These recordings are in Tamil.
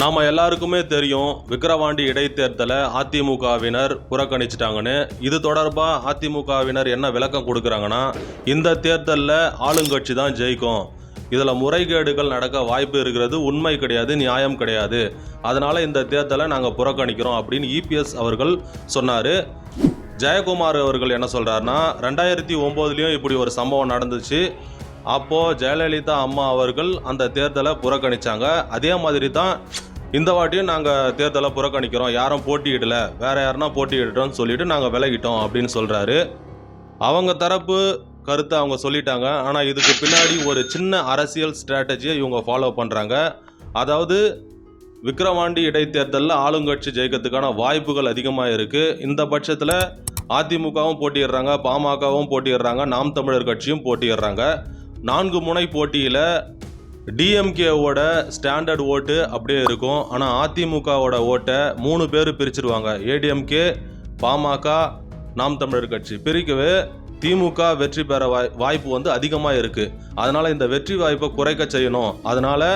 நாம் எல்லாருக்குமே தெரியும் விக்கிரவாண்டி இடைத்தேர்தலை அதிமுகவினர் புறக்கணிச்சிட்டாங்கன்னு. இது தொடர்பாக அதிமுகவினர் என்ன விளக்கம் கொடுக்குறாங்கன்னா இந்த தேர்தலில் ஆளுங்கட்சி தான் ஜெயிக்கும். இதில் முறைகேடுகள் நடக்க வாய்ப்பு இருக்கிறது உண்மை கிடையாது நியாயம் கிடையாது. அதனால் இந்த தேர்தலை நாங்கள் புறக்கணிக்கிறோம் அப்படின்னு இபிஎஸ் அவர்கள் சொன்னார். ஜெயக்குமார் அவர்கள் என்ன சொல்கிறாருன்னா ரெண்டாயிரத்தி ஒம்போதுலேயும் இப்படி ஒரு சம்பவம் நடந்துச்சு. அப்போது ஜெயலலிதா அம்மா அவர்கள் அந்த தேர்தலை புறக்கணித்தாங்க அதே மாதிரி தான் இந்த வாட்டியும் நாங்கள் தேர்தலை புறக்கணிக்கிறோம். யாரும் போட்டியிடல வேற யாருன்னா போட்டியிடுறோம்னு சொல்லிட்டு நாங்கள் விலகிட்டோம் அப்படின்னு சொல்கிறாரு அவங்க தரப்பு கருத்தை அவங்க சொல்லிட்டாங்க. ஆனால் இதுக்கு பின்னாடி ஒரு சின்ன அரசியல் ஸ்ட்ராட்டஜியை இவங்க ஃபாலோ பண்ணுறாங்க அதாவது விக்ரவாண்டி இடைத்தேர்தலில் ஆளுங்கட்சி ஜெயிக்கிறதுக்கான வாய்ப்புகள் அதிகமாக இருக்குது இந்த பட்சத்தில் அதிமுகவும் போட்டியிடுறாங்க பாமகவும் போட்டியிடுறாங்க நாம் தமிழர் கட்சியும் போட்டியிடுறாங்க. நான்கு முனை போட்டியில் டிஎம்கேவோட ஸ்டாண்டர்ட் ஓட்டு அப்படியே இருக்கும். ஆனால் அதிமுகவோட ஓட்டை மூணு பேர் பிரிச்சிருவாங்க. ஏடிஎம்கே பாமக நாம் தமிழர் கட்சி. பிரிக்கவே திமுக வெற்றி பெற வாய் வாய்ப்பு வந்து அதிகமாக இருக்குது அதனால் இந்த வெற்றி வாய்ப்பை குறைக்க செய்யணும். அதனால்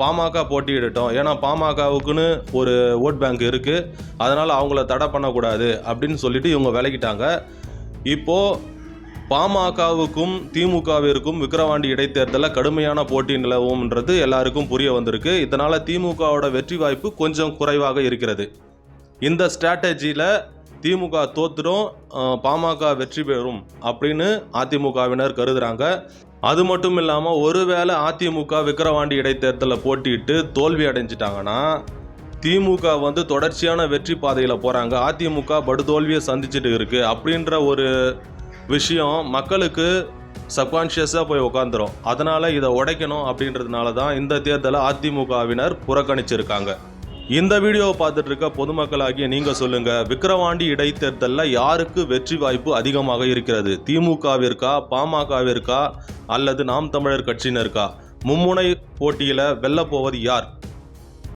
பாமக போட்டியிடட்டும். ஏன்னா பாமகவுக்குன்னு ஒரு ஓட் பேங்க் இருக்குது அதனால் அவங்கள தடை பண்ணக்கூடாது அப்படின்னு சொல்லிட்டு இவங்க விலகிட்டாங்க. இப்போது பாமகவுக்கும் திமுகவிற்கும் விக்கிரவாண்டி இடைத்தேர்தலில் கடுமையான போட்டி நிலவும்ன்றது எல்லாருக்கும் புரிய வந்திருக்கு. இதனால் திமுகவோட வெற்றி வாய்ப்பு கொஞ்சம் குறைவாக இருக்கிறது. இந்த ஸ்ட்ராட்டஜியில் திமுக தோத்துடும் பாமக வெற்றி பெறும் அப்படின்னு அதிமுகவினர் கருதுறாங்க. அது மட்டும் இல்லாமல் ஒருவேளை அதிமுக விக்கிரவாண்டி இடைத்தேர்தலில் போட்டியிட்டு தோல்வி அடைஞ்சிட்டாங்கன்னா திமுக வந்து தொடர்ச்சியான வெற்றி பாதையில் போகிறாங்க அதிமுக படுதோல்வியை சந்திச்சுட்டு இருக்குது அப்படின்ற ஒரு விஷயம் மக்களுக்கு சப்கான்ஷியஸாக போய் உட்காந்துரும் அதனால் இதை உடைக்கணும் அப்படின்றதுனால தான் இந்த தேர்தலை அதிமுகவினர் புறக்கணிச்சிருக்காங்க. இந்த வீடியோவை பார்த்துட்டு இருக்க பொதுமக்களாகிய நீங்கள் சொல்லுங்கள் விக்கிரவாண்டி இடைத்தேர்தலில் யாருக்கு வெற்றி வாய்ப்பு அதிகமாக இருக்கிறது? திமுகவிற்கா பாமகவிற்கா அல்லது நாம் தமிழர் கட்சியினருக்கா? மும்முனை போட்டியில் வெல்லப்போவது யார்?